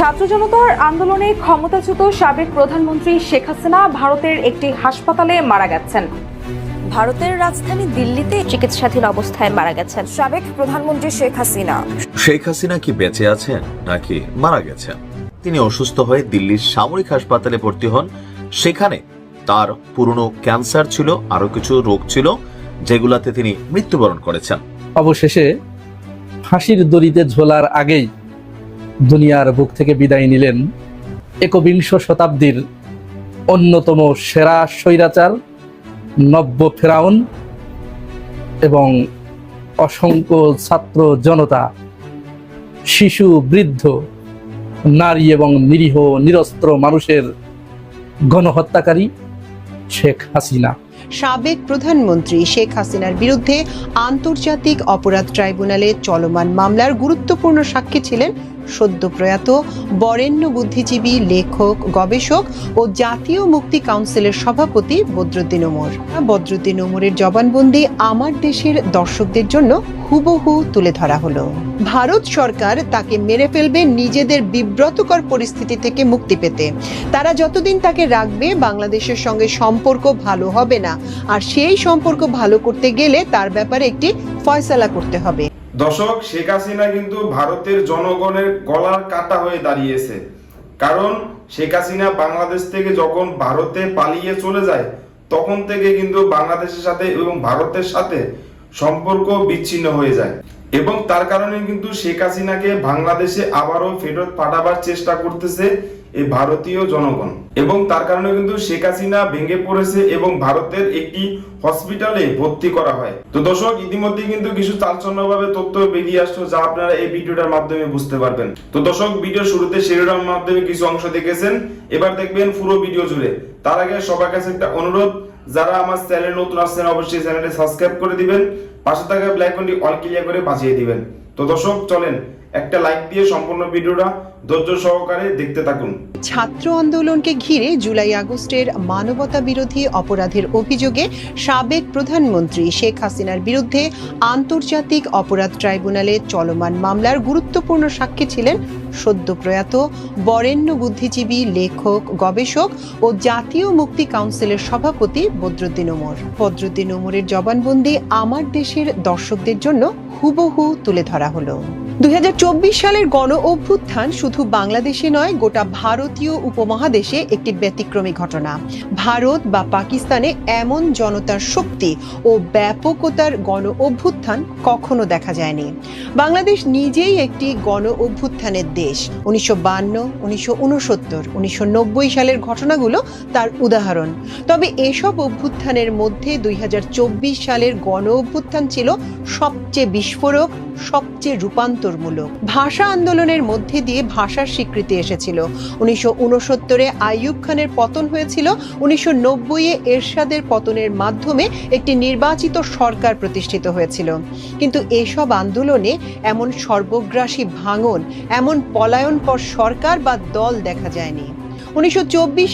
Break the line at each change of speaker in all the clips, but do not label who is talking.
ছাত্র জনতার আন্দোলনে ক্ষমতাচ্যুত সাবেক প্রধানমন্ত্রী শেখ হাসিনা ভারতের একটি হাসপাতালে মারা গেছেন।
ভারতের রাজধানী দিল্লিতে চিকিৎসাধীন অবস্থায় মারা গেছেন।
সাবেক প্রধানমন্ত্রী শেখ হাসিনা।
শেখ হাসিনা কি বেঁচে আছেন নাকি মারা গেছেন? তিনি অসুস্থ হয়ে দিল্লির সামরিক হাসপাতালে ভর্তি হন। সেখানে তার পুরনো ক্যান্সার ছিল আরও কিছু রোগ ছিল যেগুলাতে তিনি মৃত্যুবরণ করেছেন।
অবশেষে ফাঁসির দড়িতে ঝোলার আগেই দুনিয়ার বুক থেকে বিদায় নিলেন একবিংশ শতাব্দীর অন্যতম সেরা স্বৈরাচার নব্য ফেরাউন এবং অসংখ্য ছাত্র জনতা, শিশু, বৃদ্ধ, নারী এবং নিরীহ, নিরস্ত্র মানুষের গণহত্যাকারী শেখ হাসিনা।
সাবেক প্রধানমন্ত্রী শেখ হাসিনার বিরুদ্ধে আন্তর্জাতিক অপরাধ ট্রাইব্যুনালে চলমান মামলার গুরুত্বপূর্ণ সাক্ষী ছিলেন সদ্য প্রয়াত বরেণ্য বুদ্ধিজীবী লেখক, গবেষক ও জাতীয় মুক্তি কাউন্সিলের সভাপতি বদরুদ্দিন ওমর। বদরুদ্দিন ওমরের জবানবন্দি আমার দেশের দর্শকদের জন্য হুবহু তুলে ধরা হলো। ভারত সরকার তাকে মেরে ফেলবে নিজেদের বিব্রতকর পরিস্থিতি থেকে মুক্তি পেতে। তারা যতদিন তাকে রাখবে, বাংলাদেশের সঙ্গে সম্পর্ক ভালো হবে না। আর সেই সম্পর্ক ভালো করতে গেলে তার ব্যাপারে একটি ফয়সালা করতে হবে।
দর্শক, শেখ হাসিনা কিন্তু ভারতের জনগণের গলার কাটা হয়ে দাঁড়িয়েছে। কারণ, শেখ হাসিনা বাংলাদেশ থেকে যখন ভারতে পালিয়ে চলে যায়, তখন থেকে কিন্তু বাংলাদেশের সাথে এবং ভারতের সাথে সম্পর্ক বিচ্ছিন্ন হয়ে যায়। এবং তার কারণে কিন্তু শেখ হাসিনাকে বাংলাদেশে আবারও ফেরত পাঠাবার চেষ্টা করতেছে এই ভারতীয় জনগণ। এবং তার কারণে কিন্তু শেখ হাসিনা ভেঙে পড়েছে এবং ভারতের একটি হসপিটালে ভর্তি করা হয়। তো দর্শক ইতিমধ্যে কিন্তু কিছু চাঞ্চল্যভাবে তথ্য বেরিয়ে আসলো যা আপনারা এই ভিডিওটার মাধ্যমে বুঝতে পারবেন। তো দর্শক ভিডিও শুরুতে শিরোনামের মাধ্যমে কিছু অংশ দেখেছেন। এবার দেখবেন পুরো ভিডিও জুড়ে। তার আগে সবার কাছে একটা অনুরোধ, যারা আমার চ্যানেল নতুন আসছেন অবশ্যই চ্যানেলটি সাবস্ক্রাইব করে দিবেন। পাশে থাকা ব্ল্যাক অল ক্লিয়ার করে বাঁচিয়ে দিবেন। তো দর্শক, চলেন একটা লাইক দিয়ে সম্পূর্ণ ভিডিওটা ধৈর্য সহকারে দেখতে থাকুন।
ছাত্র আন্দোলনকে ঘিরে জুলাই আগস্টের মানবতা বিরোধী অপরাধের অভিযোগে সাবেক প্রধানমন্ত্রী শেখ হাসিনার বিরুদ্ধে আন্তর্জাতিক অপরাধ ট্রাইব্যুনালে চলমান মামলার গুরুত্বপূর্ণ সাক্ষী ছিলেন সদ্য প্রয়াত বরেণ্য বুদ্ধিজীবী লেখক, গবেষক ও জাতীয় মুক্তি কাউন্সিলের সভাপতি বদরুদ্দিন ওমর। বদরুদ্দিন ওমরের জবানবন্দি আমার দেশের দর্শকদের জন্য হুবহু তুলে ধরা হলো। দুই হাজার চব্বিশ সালের গণ অভ্যুত্থান শুধু বাংলাদেশে নয়, গোটা ভারতীয় উপমহাদেশে একটি ব্যতিক্রমী ঘটনা। ভারত বা পাকিস্তানে এমন জনতার শক্তি ও ব্যাপকতার গণ অভ্যুত্থান কখনো দেখা যায়নি। বাংলাদেশ নিজেই একটি গণ অভ্যুত্থানের দেশ। উনিশশো বান্ন, উনিশশো উনসত্তর, উনিশশো সালের ঘটনাগুলো তার উদাহরণ। তবে এসব অভ্যুত্থানের মধ্যে দুই হাজার চব্বিশ সালের গণ অভ্যুত্থান ছিল সবচেয়ে বিস্ফোরক, সবচেয়ে রূপান্তরমূলক ভাষা আন্দোলনের মধ্যে দিয়ে ভাষার স্বীকৃতি এসেছিল। উনিশশো উনসত্তরে আইয়ুব খানের পতন হয়েছিল। উনিশশো নব্বইয়ে এরশাদের পতনের মাধ্যমে একটি নির্বাচিত সরকার প্রতিষ্ঠিত হয়েছিল। কিন্তু এসব আন্দোলনে এমন সর্বগ্রাসী ভাঙন, এমন পলায়নপর সরকার বা দল দেখা যায়নি। উনিশশো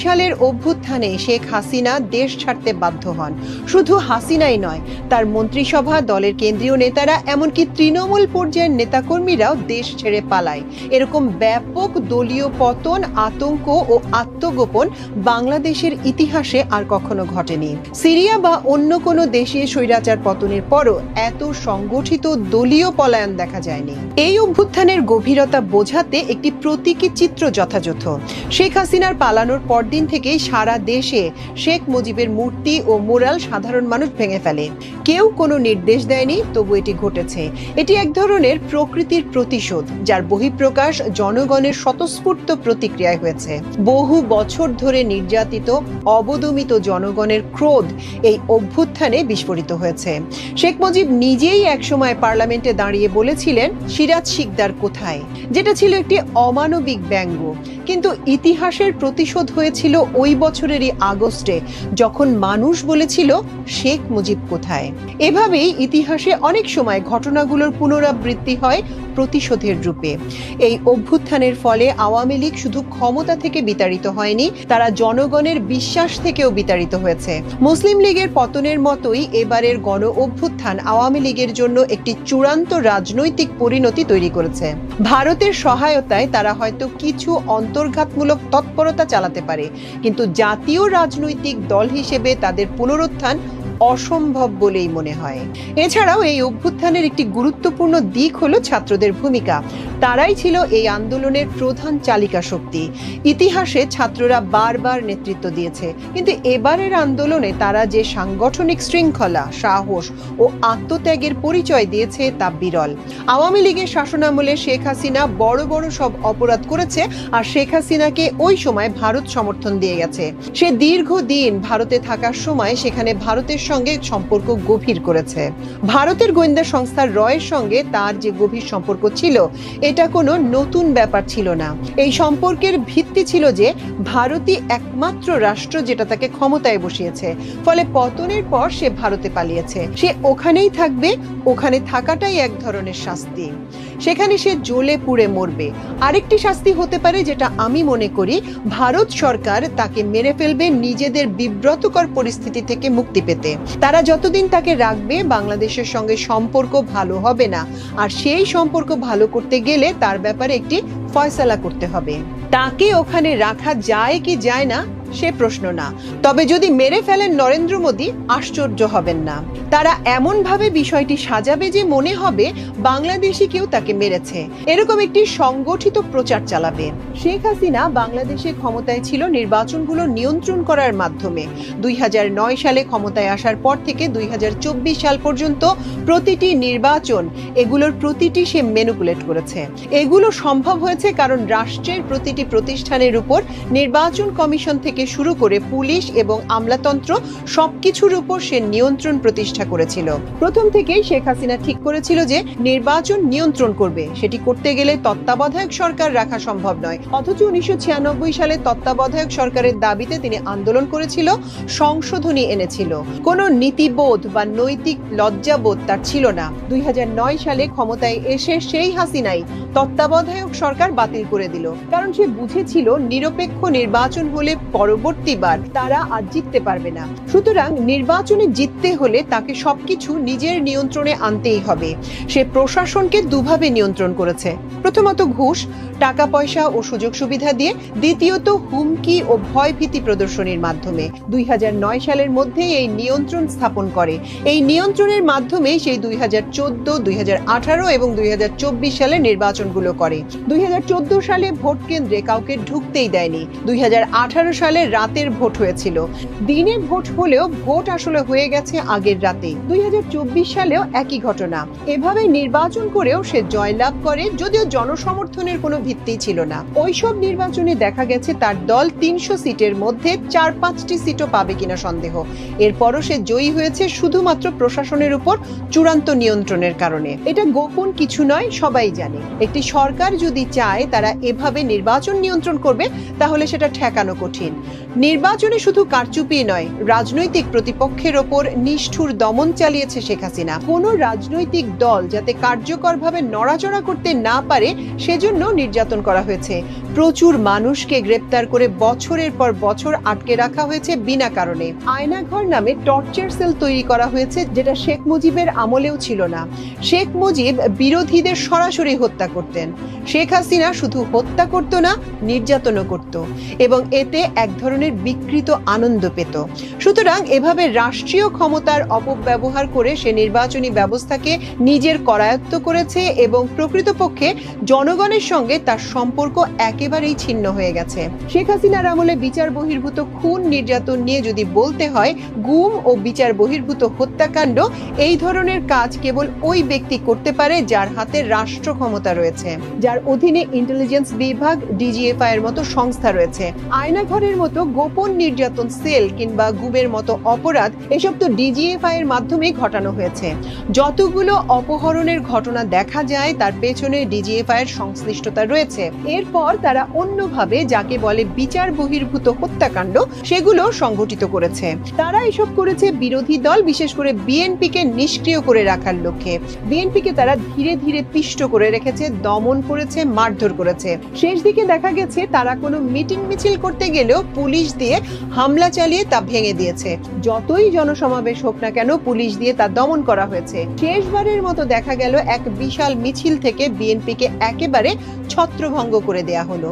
সালের অভ্যুত্থানে শেখ হাসিনা দেশ ছাড়তে বাধ্য হন। শুধু হাসিনাই নয়, তার মন্ত্রিসভা, দলের কেন্দ্রীয় নেতারা, এমনকি তৃণমূল পর্যায়ের নেতাকর্মীরাও দেশ ছেড়ে পালায়। এরকম ব্যাপক দলীয় পতন, আতঙ্ক ও আত্মগোপন বাংলাদেশের ইতিহাসে আর কখনো ঘটেনি। সিরিয়া বা অন্য কোনো দেশে স্বৈরাচার পতনের পরও এত সংগঠিত দলীয় পলায়ন দেখা যায়নি। এই অভ্যুত্থানের গভীরতা বোঝাতে একটি প্রতীকী চিত্র যথাযথ। শেখ হাসিনার পালানোর পরদিন থেকেই সারা দেশে শেখ মুজিবের মূর্তি ও মোরাল সাধারণ মানুষ ভেঙে ফেলে। কেউ কোনো নির্দেশ দেয়নি, তবু এটি ঘটেছে। এটি এক ধরনের প্রকৃতির প্রতিশোধ, যার বহিঃপ্রকাশ জনগণের স্বতঃস্ফূর্ত প্রতিক্রিয়ায় হয়েছে। বহু বছর ধরে নির্যাতিত, অবদমিত জনগণের ক্রোধ এই অভ্যুত্থানে বিস্ফোরিত হয়েছে। শেখ মুজিব নিজেই একসময় পার্লামেন্টে দাঁড়িয়ে বলেছিলেন, সিরাজ শিকদার কোথায়? যেটা ছিল একটি অমানবিক ব্যঙ্গ। কিন্তু ইতিহাসের প্রতিশোধ হয়েছিল ওই বছরেরই আগস্টে, যখন মানুষ বলেছিল, শেখ মুজিব কোথায়? এভাবেই ইতিহাসে অনেক সময় ঘটনাগুলোর পুনরাবৃত্তি হয় প্রতিশোধের রূপে। এই অভ্যুত্থানের ফলে আওয়ামী লীগ শুধু ক্ষমতা থেকে বিতাড়িত হয়নি, তারা জনগণের বিশ্বাস থেকেও বিতাড়িত হয়েছে। মুসলিম লীগের পতনের মতোই এবারের গণ অভ্যুত্থান আওয়ামী লীগের জন্য একটি চূড়ান্ত রাজনৈতিক পরিণতি তৈরি করেছে। ভারতের সহায়তায় তারা হয়তো কিছু অন্তর্ঘাতমূলক তৎপরতা চালাতে পারে। কিন্তু জাতীয় রাজনৈতিক দল হিসেবে তাদের পুনরুত্থান অসম্ভব বলেই মনে হয়। এছাড়াও এই অভ্যুত্থানের একটি গুরুত্বপূর্ণ দিক হলো ছাত্রদের ভূমিকা। তারাই ছিল এই আন্দোলনের প্রধান চালিকা শক্তি। ইতিহাসে ছাত্ররা বারবার নেতৃত্ব দিয়েছে। কিন্তু এবারের আন্দোলনে তারা যে সাংগঠনিক শৃঙ্খলা, সাহস ও আত্মত্যাগের পরিচয় দিয়েছে তা বিরল। আওয়ামী লীগের শাসনামলে শেখ হাসিনা বড় বড় সব অপরাধ করেছে আর শেখ হাসিনাকে ওই সময় ভারত সমর্থন দিয়ে গেছে। সে দীর্ঘদিন ভারতে থাকার সময় সেখানে ভারতের সঙ্গে সম্পর্ক গভীর করেছে। ভারতের গোয়েন্দা সংস্থা রয়ের সঙ্গে তার যে গভীর সম্পর্ক ছিল, এটা কোনো নতুন ব্যাপার ছিল না। এই সম্পর্কের ভিত্তি ছিল যে, ভারতই একমাত্র রাষ্ট্র যেটা তাকে ক্ষমতায় বসিয়েছে। ফলে পতনের পর সে ভারতে পালিয়েছে। সে ওখানেই থাকবে, ওখানে থাকাটাই এক ধরনের শাস্তি। সেখানে সে জ্বলে পুড়ে মরবে। আরেকটি শাস্তি হতে পারে যেটা আমি মনে করি, ভারত সরকার তাকে মেরে ফেলবে নিজেদের বিব্রতকর পরিস্থিতি থেকে মুক্তি পেতে। তারা যতদিন তাকে রাখবে, বাংলাদেশের সঙ্গে সম্পর্ক ভালো হবে না। আর সেই সম্পর্ক ভালো করতে গেলে তার ব্যাপারে একটি ফয়সালা করতে হবে। তাকে ওখানে রাখা যায় কি যায় না সে প্রশ্ন না। তবে যদি মেরে ফেলেন নরেন্দ্র মোদী, আশ্চর্য হবেন না। তারা এমন ভাবে বিষয়টি সাজাবে যে মনে হবে বাংলাদেশি কেউ তাকে মেরেছে। এরকম একটি সংগঠিত প্রচার চালাবে। শেখ হাসিনা বাংলাদেশে ক্ষমতায় ছিল নির্বাচনগুলো নিয়ন্ত্রণ করার মাধ্যমে। দুই সালে ক্ষমতায় আসার পর থেকে দুই হাজার চব্বিশ সাল পর্যন্ত প্রতিটি নির্বাচন, এগুলোর প্রতিটি সে মেনুপুলেট করেছে। এগুলো সম্ভব হয়েছে কারণ রাষ্ট্রের প্রতিটি প্রতিষ্ঠানের উপর নির্বাচন কমিশন থেকে শুরু করে পুলিশ এবং আমলাতন্ত্র সবকিছুর উপর সে নিয়ন্ত্রণ প্রতিষ্ঠা করেছিল। প্রথম থেকেই শেখ হাসিনা ঠিক করেছিল যে নির্বাচন নিয়ন্ত্রণ করবে। সেটি করতে গেলে তত্ত্বাবধায়ক সরকার রাখা সম্ভব নয়। অথচ উনিশশো ছিয়ানব্বই সালে তত্ত্বাবধায়ক সরকারের দাবিতে তিনি আন্দোলন করেছিল, সংশোধনী এনেছিল। কোনো নীতিবোধ বা নৈতিক লজ্জাবোধ তার ছিল না। দুই হাজার নয় সালে ক্ষমতায় এসে সেই হাসিনাই তত্ত্বাবধায়ক সরকার বাতিল করে দিল। কারণ সে বুঝেছিল নিরপেক্ষ নির্বাচন হলে পরবর্তীবার তারা আর জিততে পারবে না। সুতরাং নির্বাচনে জিততে হলে তাকে সবকিছু নিজের নিয়ন্ত্রণে আনতেই হবে। সে প্রশাসনকে দুভাবে নিয়ন্ত্রণ করেছে। প্রথমত ঘুষ, টাকা পয়সা ও সুযোগ সুবিধা দিয়ে, দ্বিতীয়ত হুমকি ও ভয়ভীতি প্রদর্শনীর মাধ্যমে। দুই হাজার নয় সালের মধ্যে এই নিয়ন্ত্রণ স্থাপন করে। এই নিয়ন্ত্রণের মাধ্যমে সেই দুই হাজার চোদ্দ এবং দুই হাজার চব্বিশ সালের নির্বাচনগুলো করে। দুই হাজার চোদ্দ সালে ভোট কেন্দ্রে কাউকে ঢুকতেই দেয়নি। দুই সালে রাতের ভোট হয়েছিল। দিনে ভোট হলেও ভোট আসলে হয়ে গেছে আগের রাতেই। দুই সালেও একই ঘটনা। এভাবে নির্বাচন করেও সে জয়লাভ করে, যদিও জনসমর্থনের কোনো ভিত্তি ছিল না। ওইসব নির্বাচনে দেখা গেছে তার দল তিনশো সিটের মধ্যে চার পাঁচটি সিটও পাবে কিনা সন্দেহ। এরপরও সে জয়ী হয়েছে শুধুমাত্র প্রশাসনের উপর চূড়ান্ত নিয়ন্ত্রণের কারণে। এটা গোপন কিছু নয়, সবাই জানে। একটি সরকার যদি চায় তারা এভাবে নির্বাচন নিয়ন্ত্রণ করবে তাহলে সেটা ঠেকানো কঠিন। নির্বাচনে শুধু কারচুপি নয়, রাজনৈতিক প্রতিপক্ষের ওপর নিষ্ঠুর দমন চালিয়েছে শেখ হাসিনা। কোনো রাজনৈতিক দল যাতে কার্যকরভাবে নড়াচড়া করতে না পারে, সেজন্য নির্যাতন করা হয়েছে। প্রচুর মানুষকে গ্রেপ্তার করে বছরের পর বছর আটকে রাখা হয়েছে বিনা কারণে। আয়নাঘর নামে টর্চার সেল তৈরি করা হয়েছে, যেটা শেখ মুজিবের আমলেও ছিল না। শেখ মুজিব বিরোধীদের সরাসরি হত্যা করতেন। শেখ হাসিনা শুধু হত্যা করত না, নির্যাতনও করত। এবং এতে এক ধরনের বিকৃত আনন্দ পেত। সুতরাং এভাবে রাষ্ট্রীয় ক্ষমতার অপব্যবহার করে সে নির্বাচনী ব্যবস্থাকে নিজের করায়ত্ত করেছে এবং প্রকৃতপক্ষে জনগণের সঙ্গে তার সম্পর্ক একেবারেই ছিন্ন হয়ে গেছে। শেখ হাসিনার আমলে বিচার বহির্ভূত খুন নির্যাতন নিয়ে যদি বলতে হয়, গুম ও বিচার বহির্ভূত হত্যাকাণ্ড, এই ধরনের কাজ কেবল ওই ব্যক্তি করতে পারে যার হাতে রাষ্ট্র ক্ষমতা রয়েছে। যার অধীনে ইন্টেলিজেন্স বিভাগ, ডিজিএফআই এর মতো সংস্থা রয়েছে। আয়নাঘরের মতো গোপন নির্যাতন, সেল কিংবা গুমের মতো অপরাধ, এসব তো ডিজিএফআই এর মাধ্যমেই ঘটানো হয়েছে। যতগুলো অপহরণের ঘটনা দেখা যায়, তার পেছনে ডিজিএফআই এর সংশ্লিষ্টতা রয়েছে। এরপর তারা অন্যভাবে যাকে বলে বিচার বহির্ভূত হত্যাকাণ্ড, সেগুলো সংঘটিত করেছে। তারা এসব করেছে বিরোধী দল, বিশেষ করে বিএনপিকে নিষ্ক্রিয় করে রাখার লক্ষ্যে। বিএনপিকে তারা ধীরে ধীরে পিষ্ট করে রেখেছে, দমন করেছে, মারধর করেছে। শেষ দিকে দেখা গেছে, তারা কোনো মিটিং মিছিল করতে গেলেও পুলিশ দিয়ে হামলা চালিয়ে তা ভেঙে দিয়েছে। যতই জনসমাবেশ হোক না কেন পুলিশ দিয়ে তা দমন করা হয়েছে। শেষবারের মতো দেখা গেল এক বিশাল মিছিল থেকে বিএনপিকে একেবারে ছত্রভঙ্গ করে দেয়া হলো।